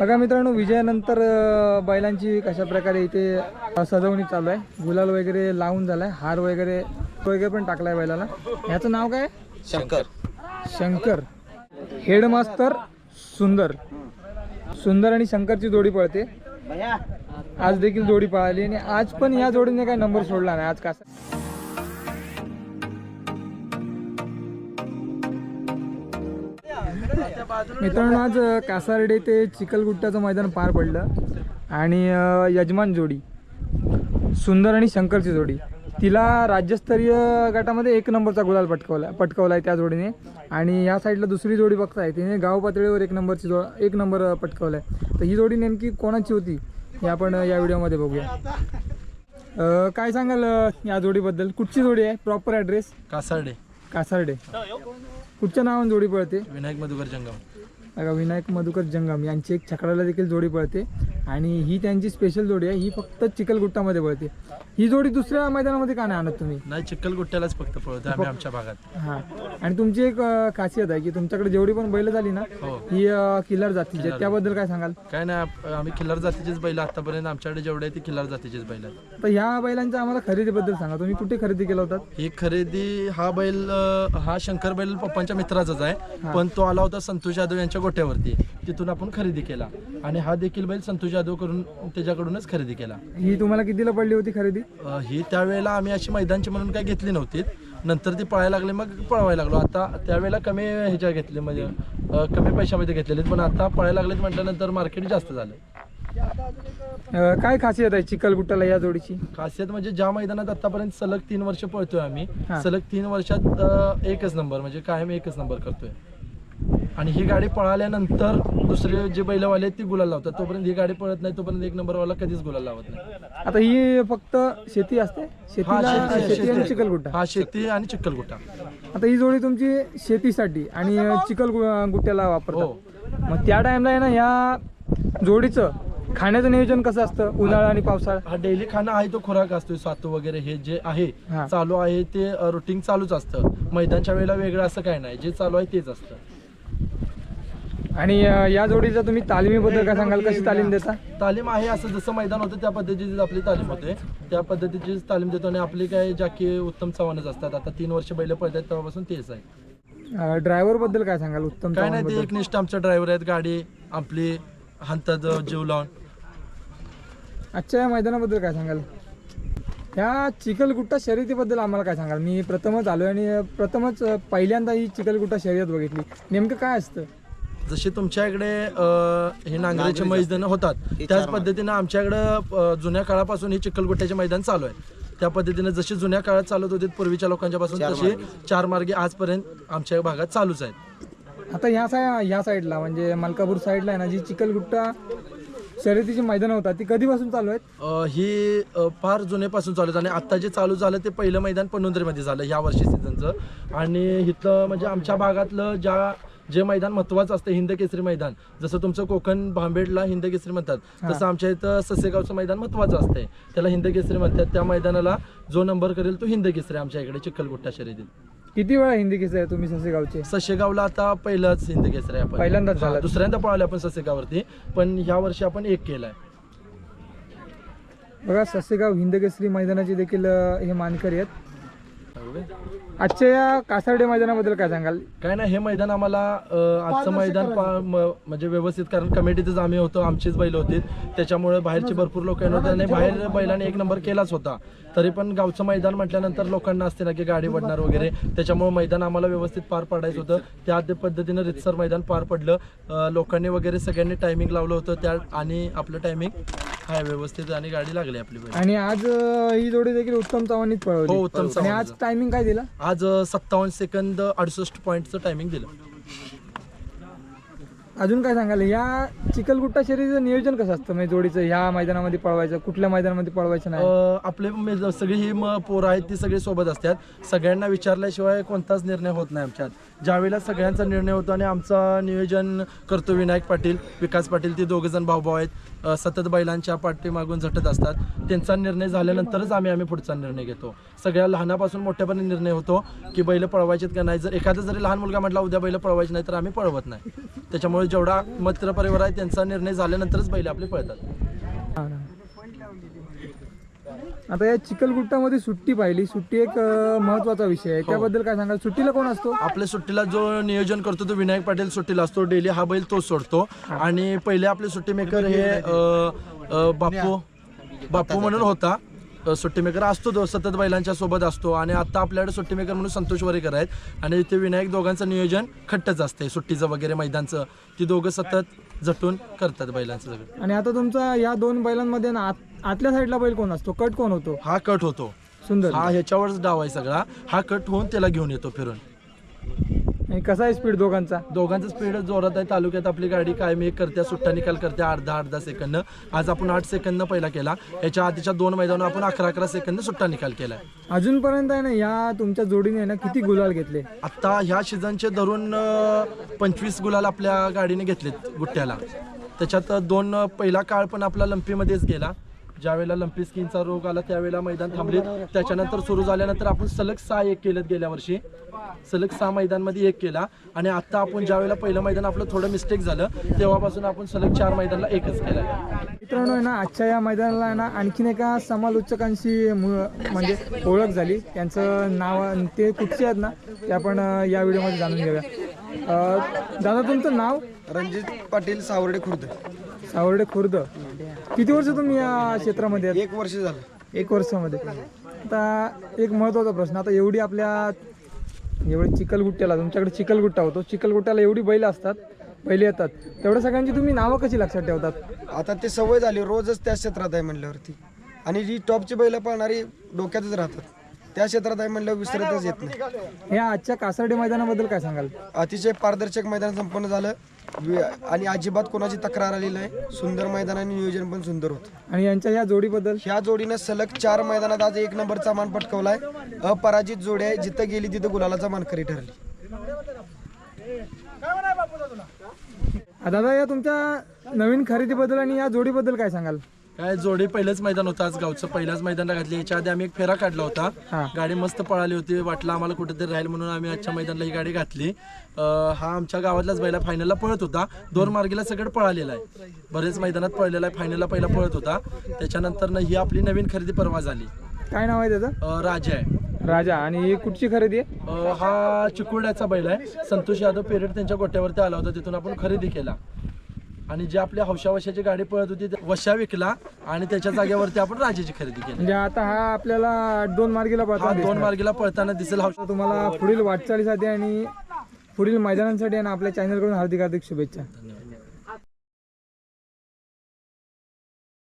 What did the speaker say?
बघा मित्रांनो विजयानंतर बैलांची कशा प्रकारे इथे सजवणी चालू आहे. गुलाल वगैरे लावून झालाय. हार वगैरे वगैरे पण टाकलाय बैलाला. ह्याचं नाव काय? शंकर. शंकर. हेडमास्तर सुंदर. सुंदर आणि शंकरची जोडी पळते. आज देखील जोडी पळाली आणि आज पण या जोडीने काय नंबर सोडला नाही. आज का मित्रांनो आज कासारडे ते चिखलगुट्ट्याचं मैदान पार पडलं आणि यजमान जोडी सुंदर आणि शंकरची जोडी. तिला राज्यस्तरीय गटामध्ये एक नंबरचा गुलाल पटकवला पटकवला आहे त्या जोडीने. आणि या साईडला दुसरी जोडी बघताय तिने गाव पातळीवर एक नंबरची जो एक नंबर पटकवला आहे तर ही जोडी नेमकी कोणाची होती हे आपण या व्हिडिओमध्ये बघूया. काय सांगाल या जोडीबद्दल? कुठची जोडी आहे? Proper address Kasarde. कासारडे. कुठच्या नावाने जोडी पळते. विनायक मधुकर जंगम. बघा विनायक मधुकर जंगम यांची एक छकड्याला देखील जोडी पळते. आणि ही त्यांची स्पेशल जोडी आहे. ही फक्त चिखलगुट्टामध्ये पळते. ही जोडी दुसऱ्या मैदानामध्ये का नाही आणत तुम्ही? नाही चिखलगुट्ट्यालाच फक्त पळतो आम्ही आमच्या भागात. हां. आणि तुमची एक अं, खासियत आहे की तुमच्याकडे जेवढी पण बैल झाली ना हो. ही किलर जातीची. त्याबद्दल काय सांगाल? काय नाही आप- आम्ही खिल्लार जातीचेच बैल आतापर्यंत आमच्याकडे जेवढे आहे ते खिल्लार जातीचेच बैल आहेत. तर ह्या बैलांच्या आम्हाला खरेदीबद्दल सांगा. तुम्ही कुठे खरेदी केला होतात ही खरेदी हा बैल अं, हा शंकर बैल पप्पांच्या मित्राचाच आहे. पण तो आला होता संतोष यादव यांच्या गोट्यावरती. तिथून आपण खरेदी केला. आणि हा देखील बैल संतोष यादव करून त्याच्याकडूनच खरेदी केला. ही तुम्हाला कितीला पडली होती खरेदी? अं, ही त्यावेळेला आम्ही अशी मैदानची म्हणून काय घेतली नव्हती. नंतर ती पळायला लागले मग पळवायला लागलो. आता त्यावेळेला कमी ह्याच्या घेतले म्हणजे अं, कमी पैशामध्ये घेतलेले. पण आता पळायला लागलेत म्हटल्यानंतर मार्केट जास्त झालं. अं, काय खासियत आहे चिखलगुट्टाला या जोडीची? खासियत म्हणजे ज्या मैदानात आतापर्यंत सलग तीन वर्ष पळतोय आम्ही हा. सलग तीन वर्षात अं, एकच नंबर म्हणजे कायम एकच नंबर करतोय. आणि ही गाडी पळाल्यानंतर दुसरे जे बैलवाले आहेत ती गुलाल लावतात. तोपर्यंत ही गाडी पळत नाही तोपर्यंत एक नंबरवाला कधीच गुलाल लावत नाही. आता ही फक्त शेती असते? शेतीला शेती- शेती आणि. चिखलगुट्टा. हा शेती आणि चिखलगुट्टा. आता ही जोडी तुमची शेतीसाठी आणि चिखल गु- गुट्ट्याला वापरतात. हो. मग त्या टाइमला आहे ना ह्या जोडीचं खाण्याचं नियोजन कसं असतं? उन्हाळा आणि पावसाळा? हा डेली खाणं आहे तो खुराक असतोय सातू वगैरे हे जे आहे हा. चालू आहे ते रुटीन चालूच असतं. मैदानच्या वेळेला वेगळं असं काय नाही जे चालू आहे तेच असतं. आणि अं, या जोडीचा तुम्ही तालिमीबद्दल काय सांगाल? कशी तालीम देता? तालीम आहे असं जसं मैदान होतं त्या पद्धतीची आपली तालीम होते. त्या पद्धतीची तालीम देतो आणि आपली काय जाकी उत्तम चव्हाणच असतात. आता तीन वर्ष बैल पळतात तेव्हापासून तेच आहे. ड्रायव्हरबद्दल काय सांगाल? उत्तम काय नाही ते चव्हाणबद्दल? एकनिष्ठ आमचे ड्रायव्हर आहेत गाडी आपली हातात जीव लावून. आजच्या या मैदानाबद्दल काय सांगाल? ह्या चिखलगुट्टा शर्यतीबद्दल आम्हाला काय सांगाल? मी प्रथमच आलो आणि प्रथमच अं, पहिल्यांदा ही चिखलगुट्टा शर्यत बघितली. नेमकं काय असतं? जसे तुमच्या इकडे अं, हे नांगरेचे मैदान होतात त्याच पद्धतीनं आमच्याकडे अं, जुन्या काळापासून ही चिखलगुट्ट्याचे मैदान चालू आहे. त्या पद्धतीने जशी जुन्या काळात चालत होते पूर्वीच्या लोकांच्या पासून तशी चार मार्गे आजपर्यंत आमच्या भागात चालूच आहेत. आता ह्या साय ह्या साईडला म्हणजे मलकापूर साईडला आहे ना जी चिखलगुट्टा शर्यतीची मैदानं होतात ती कधीपासून चालू आहेत? अ, ही अ, फार जुनेपासून चालू आहे आणि आता जे चालू झालं ते पहिलं मैदान पणुंद्रीमध्ये झालं ह्या वर्षी सीझनचं आणि इथलं म्हणजे आमच्या भागातलं ज्या जे मैदान महत्वाचं असतं हिंद केसरी मैदान. जसं तुमचं कोकण भांबेडला हिंद केसरी म्हणतात. तसं आमच्या इथं ससेगावचं मैदान महत्वाचं असतंय. त्याला हिंद केसरी म्हणतात. त्या मैदानाला जो नंबर करेल तो हिंद केसरी आमच्या इकडे चिखलगुट्टा शर्यतीत. किती वेळा हिंदी किस्से आहे तुम्ही ससेगावचे ससेगावला आता पहिलंच हिंद केसरी आहे आपण. पहिल्यांदाच हा, झालं. दुसऱ्यांदा पळाले आपण ससेगावरती पण ह्या वर्षी आपण एक केलाय. बघा ससेगाव हिंदकेसरी मैदानाचे देखील अं, हे मानकरी आहेत. आजच्या या कासारडे मैदानाबद्दल काय सांगाल? काय नाही हे मैदान आम्हाला अ, आजचं मैदान पा- म- म्हणजे व्यवस्थित कारण कमिटीतच आम्ही होतो आमचीच बैल होती. त्याच्यामुळे बाहेरचे भरपूर लोक येणार होते आणि बाहेर बैलाने एक नंबर केलाच होता. तरी पण गावचं मैदान म्हटल्यानंतर लोकांना असते ना की गाडी पडणार वगैरे. त्याच्यामुळे मैदान आम्हाला व्यवस्थित पार पाडायचं होतं. त्या पद्धतीनं रितसर मैदान पार पडलं. अ, लोकांनी वगैरे सगळ्यांनी टायमिंग लावलं होतं. त्या आणि आपलं टायमिंग आहे व्यवस्थित आणि गाडी लागली आपली बैल. आणि आज अं, ही जोडी देखील उत्तम चव्हाणीच पळवली. हो, उत्तम आणि आज चव्हाणचं. टायमिंग काय दिला? आज सत्तावन्न सेकंद अडुसष्ट पॉईंटचं टायमिंग दिलं. अजून काय सांगाल या चिखलगुट्टा शर्यतीचं नियोजन कसं असतं? म्हणजे जोडीचं ह्या मैदानामध्ये पळवायचं कुठल्या मैदानामध्ये पळवायचं नाही? आपले मे- सगळी ही म- पोरं आहेत ती सगळी सोबत असतात. सगळ्यांना विचारल्याशिवाय कोणताच निर्णय होत नाही आमच्यात. ज्यावेळेला सगळ्यांचा निर्णय होतो आणि आमचा नियोजन करतो विनायक पाटील विकास पाटील ते दोघं जण भाऊभाऊ आहेत. सतत बैलांच्या पाठीमागून झटत असतात. त्यांचा निर्णय झाल्यानंतरच आम्ही आम्ही पुढचा निर्णय घेतो. सगळ्या लहानापासून मोठ्यापर्यंत निर्णय होतो की बैल पळवायचेत का नाही. जर एखादा जरी लहान मुलगा म्हटला उद्या बैल पळवायचे नाही तर आम्ही पळवत नाही. त्याच्यामुळे जेवढा मित्र परिवार आहे त्यांचा निर्णय झाल्यानंतरच बैल आपले पळतात. हा. आता या चिखलगुट्टामध्ये सुट्टी पाहिली. सुट्टी एक महत्त्वाचा विषय आहे. त्याबद्दल काय सांगाल? सुट्टीला कोण असतो? आपल्या सुट्टीला जो नियोजन करतो तो विनायक पाटील सुट्टीला असतो. डेली हा बैल तोच सोडतो. आणि पहिले आपले सुट्टी मेकर हे बापू बापू म्हणून होता. अ, सुट्टी मेकर असतो तो सतत बैलांच्या सोबत असतो. आणि आता आपल्याकडे सुट्टी मेकर म्हणून संतोष वरेकर आहेत. आणि ते विनायक दोघांचं नियोजन खट्टच असते. सुट्टीचं वगैरे मैदानचं. ती दोघं सतत झटून करतात बैलांचं सगळं. आणि आता तुमचा या दोन बैलांमध्ये ना आत- आतल्या साईडला बैल कोण असतो? कट कोण होतो? हा कट होतो. सुंदर. हा ह्याच्यावरच डाव आहे सगळा. हा कट होऊन त्याला घेऊन येतो फिरून. आणि कसा आहे स्पीड दोघांचा? दोघांचं स्पीड जोरात आहे. तालुक्यात आपली गाडी कायम एक करते सुट्टा निकाल करते अर्धा अर्धा सेकंद. आज आपण आठ सेकंद पहिला केला. याच्या आधीच्या दोन मैदान आपण अकरा अकरा सेकंद सुट्टा निकाल केलाय. अजूनपर्यंत आहे ना या तुमच्या जोडीने ना किती गुलाल घेतले? आता ह्या सीझनचे धरून पंचवीस गुलाल आपल्या गाडीने घेतलेत गुट्ट्याला. त्याच्यात दोन पहिला काळ पण आपला लंपीमध्येच गेला. ज्यावेळेला लंपी स्किनचा रोग आला त्यावेळेला मैदान थांबले. त्याच्यानंतर सुरू झाल्यानंतर आपण सलग सहा एक केलेत गेल्या वर्षी. सलग सहा मैदानमध्ये एक केला. आणि आता आपण ज्यावेळेला पहिलं मैदान आपलं थोडं मिस्टेक झालं तेव्हापासून आपण सलग चार मैदानला एकच केलं मित्रांनो आहे ना आजच्या या मैदानाला आहे ना आणखीन एका समालोचकांशी म्हणजे ओळख झाली. त्यांचं नाव ते कुठचे आहेत ना ते आपण या व्हिडिओमध्ये जाणून घेऊया. अं, दादा तुमचं नाव? रणजित पाटील सावर्डे खुर्द. सावर्डे खुर्द. किती वर्ष तुम्ही या क्षेत्रामध्ये आहेत? एक वर्ष झालं. एक वर्षामध्ये. आता एक महत्त्वाचा प्रश्न आता एवढी आपल्या एवढी चिखलगुट्ट्याला तुमच्याकडे चिखलगुट्टा होतो. चिखलगुट्ट्याला एवढी बैल असतात बैल येतात. तेवढ्या सगळ्यांची तुम्ही नावं कशी लक्षात ठेवतात? आता ते सवय झाली रोजच त्या क्षेत्रात आहे म्हणल्यावरती. आणि जी टॉपची बैलं पळणारी डोक्यातच राहतात. त्या क्षेत्रात आहे म्हणल्यावर विसरतच येत नाही. या आजच्या कासारडे मैदानाबद्दल काय सांगाल? अतिशय पारदर्शक मैदान संपन्न झालं. वि- आणि अजिबात कोणाची तक्रार आली नाही. सुंदर मैदान आणि नियोजन पण सुंदर होतं. आणि यांच्या या जोडीबद्दल? ह्या जोडीनं सलग चार मैदानात आज एक नंबरचा मान पटकवलाय. अपराजित जोडी आहे. जिथं गेली तिथं गुलालाचा मानकरी ठरली. दादा या तुमच्या नवीन खरेदीबद्दल आणि या जोडीबद्दल काय सांगाल? काय जोडी पहिलंच मैदान होतं आज गावचं. पहिल्याच मैदानला घातली. याच्या आधी आम्ही एक फेरा काढला होता. गाडी मस्त पळाली होती. वाटलं आम्हाला कुठेतरी राहील म्हणून आम्ही आजच्या मैदानाला ही गाडी घातली. अं, हा आमच्या गावातलाच बैला फायनलला पळत होता. दोन मार्गीला सगळं पळालेला आहे. बरेच मैदानात पळलेला आहे. फायनलला पहिला पळत होता. त्याच्यानंतर ना ही आपली नवीन खरेदी परवा झाली. काय नाव आहे त्याचं? अं, राजा आहे. राजा. आणि ही कुठची खरेदी आहे? अं, हा चिकुर्ड्याचा बैल आहे. संतोष यादव पेरेड त्यांच्या गोट्यावरती आला होता. तिथून आपण खरेदी केला. आणि जी आपल्या हौशा वशाची गाडी पळत होती ते वशा विकला आणि त्याच्या जागेवरती आपण राजाची खरेदी केली. म्हणजे आता हा आपल्याला दोन मार्गीला हा पळता दोन मार्गीला पळताना दिसेल. हौशा तुम्हाला पुढील वाटचालीसाठी आणि पुढील मैदानांसाठी आणि आपल्या चॅनलकडून हार्दिक हार्दिक शुभेच्छा.